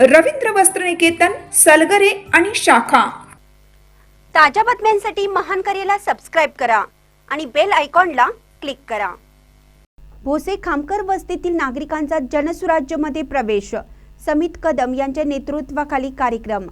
रवींद्र वस्त्रनिकेतन सलगरे आणि शाखा. ताज्या बातम्यांसाठी महान करेला सबस्क्राईब करा आणि बेल आयकॉनला क्लिक करा. भोसे खामकर वस्तीतील नागरिकांचा जनसुराज्यमध्ये प्रवेश. समित कदम यांच्या नेतृत्वाखाली कार्यक्रम.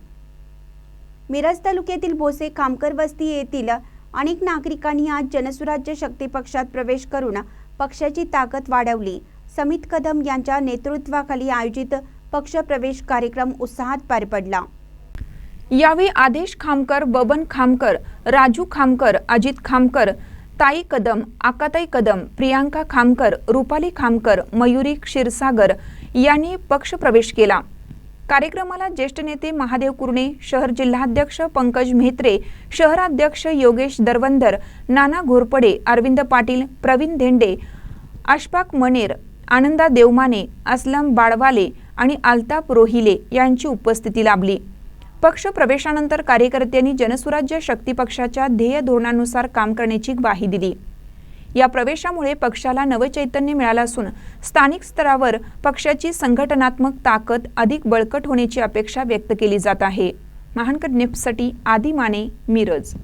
मिरज तालुक्यातील भोसे खामकर वस्ती येथील अनेक नागरिकांनी आज जनसुराज्य शक्ती पक्षात प्रवेश करून पक्षाची ताकद वाढवली. समित कदम यांच्या नेतृत्वाखाली आयोजित पक्षप्रवेश कार्यक्रम उत्साहात पार पडला. यावेळी आदेश खामकर बबन खामकर राजू खामकर अजित खामकर ताई कदम आकाताई कदम प्रियांका खामकर रुपाली खामकर मयुरी क्षीरसागर यांनी पक्षप्रवेश केला. कार्यक्रमाला ज्येष्ठ नेते महादेव कुर्णे शहर जिल्हाध्यक्ष पंकज म्हेत्रे शहराध्यक्ष योगेश दरवंदर नाना घोरपडे अरविंद पाटील प्रवीण धेंडे अशफाक मनेर आनंदा देवमाने असलम बाळवाले आणि आलताप रोहिले यांची उपस्थिती लाभली. पक्ष प्रवेशानंतर कार्यकर्त्यांनी जनसुराज्य शक्ती पक्षाच्या ध्येय धोरणानुसार काम करण्याची ग्वाही दिली. या प्रवेशामुळे पक्षाला नवचैतन्य मिळालं असून स्थानिक स्तरावर पक्षाची संघटनात्मक ताकद अधिक बळकट होण्याची अपेक्षा व्यक्त केली जात आहे. महानकर निफ्टसाठी आदी माने मिरज.